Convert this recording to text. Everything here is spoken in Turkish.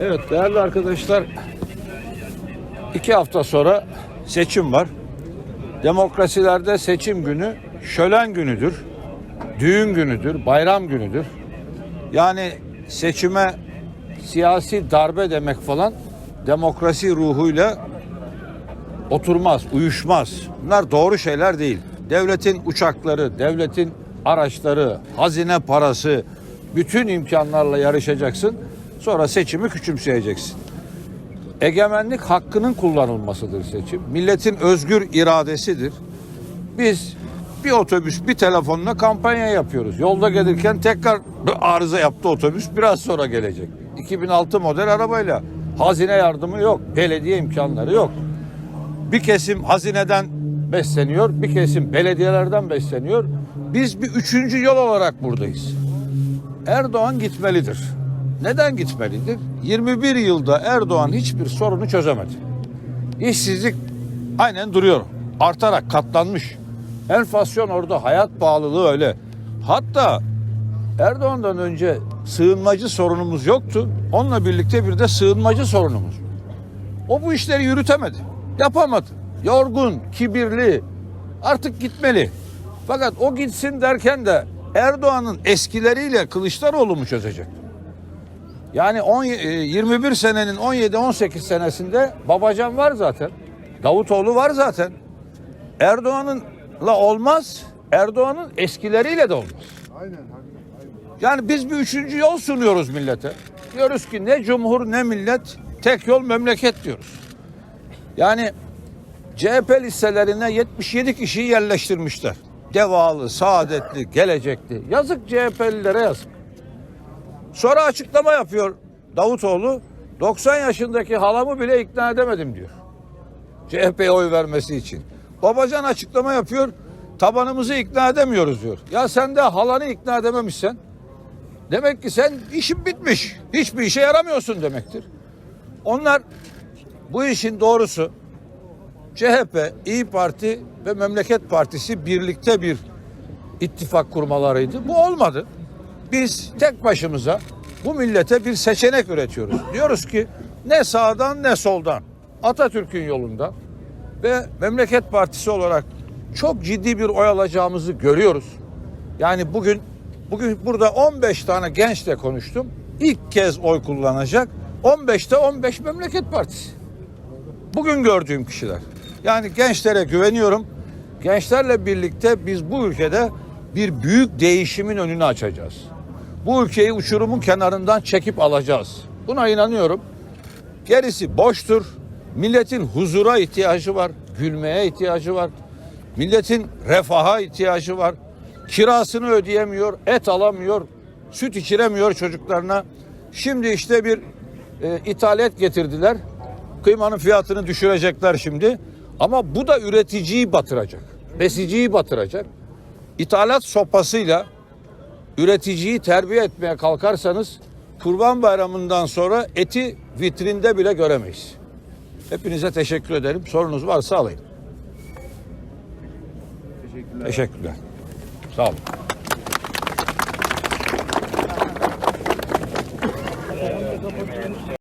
Evet değerli arkadaşlar iki hafta sonra seçim var. Demokrasilerde seçim günü şölen günüdür. Düğün günüdür, bayram günüdür. Yani seçime siyasi darbe demek falan demokrasi ruhuyla oturmaz, uyuşmaz. Bunlar doğru şeyler değil. Devletin uçakları, devletin araçları, hazine parası, bütün imkanlarla yarışacaksın. Sonra seçimi küçümseyeceksin. Egemenlik hakkının kullanılmasıdır seçim. Milletin özgür iradesidir. Biz bir otobüs bir telefonla kampanya yapıyoruz. Yolda gelirken tekrar arıza yaptı otobüs biraz sonra gelecek. 2006 model arabayla hazine yardımı yok. Belediye imkanları yok. Bir kesim hazineden besleniyor, bir kesim belediyelerden besleniyor. Biz bir üçüncü yol olarak buradayız. Erdoğan gitmelidir. Neden gitmelidir? 21 yılda Erdoğan hiçbir sorunu çözemedi. İşsizlik aynen duruyor. Artarak katlanmış. Enflasyon orada, hayat pahalılığı öyle. Hatta Erdoğan'dan önce sığınmacı sorunumuz yoktu. Onunla birlikte bir de sığınmacı sorunumuz. O bu işleri yürütemedi. Yapamadı. Yorgun, kibirli. Artık gitmeli. Fakat o gitsin derken de Erdoğan'ın eskileriyle Kılıçdaroğlu mu çözecek? Yani 10, e, 21 senenin 17-18 senesinde Babacan var zaten. Davutoğlu var zaten. Erdoğan'ınla olmaz. Erdoğan'ın eskileriyle de olmaz. Yani biz bir üçüncü yol sunuyoruz millete. Diyoruz ki ne cumhur ne millet tek yol memleket diyoruz. Yani CHP listelerine 77 kişiyi yerleştirmişler. Devalı, saadetli, gelecekli. Yazık CHP'lilere yazık. Sonra açıklama yapıyor Davutoğlu. 90 yaşındaki halamı bile ikna edemedim diyor. CHP'ye oy vermesi için. Babacan açıklama yapıyor. Tabanımızı ikna edemiyoruz diyor. Ya sen de halanı ikna edememişsen demek ki sen işin bitmiş. Hiçbir işe yaramıyorsun demektir. Onlar bu işin doğrusu CHP, İyi Parti ve Memleket Partisi birlikte bir ittifak kurmalarıydı. Bu olmadı. Biz tek başımıza bu millete bir seçenek üretiyoruz. Diyoruz ki ne sağdan ne soldan Atatürk'ün yolunda ve Memleket Partisi olarak çok ciddi bir oy alacağımızı görüyoruz. Yani bugün bugün burada 15 tane gençle konuştum. İlk kez oy kullanacak. 15'te 15 Memleket Partisi. Bugün gördüğüm kişiler. Yani gençlere güveniyorum. Gençlerle birlikte biz bu ülkede bir büyük değişimin önünü açacağız. Bu ülkeyi uçurumun kenarından çekip alacağız. Buna inanıyorum. Gerisi boştur. Milletin huzura ihtiyacı var, gülmeye ihtiyacı var. Milletin refaha ihtiyacı var. Kirasını ödeyemiyor, et alamıyor, süt içiremiyor çocuklarına. Şimdi işte bir e, ithalat getirdiler. Kıymanın fiyatını düşürecekler şimdi. Ama bu da üreticiyi batıracak. Besiciyi batıracak. İthalat sopasıyla üreticiyi terbiye etmeye kalkarsanız Kurban Bayramı'ndan sonra eti vitrinde bile göremeyiz. Hepinize teşekkür ederim. Sorunuz varsa alayım. Teşekkürler. Teşekkürler. Sağ olun.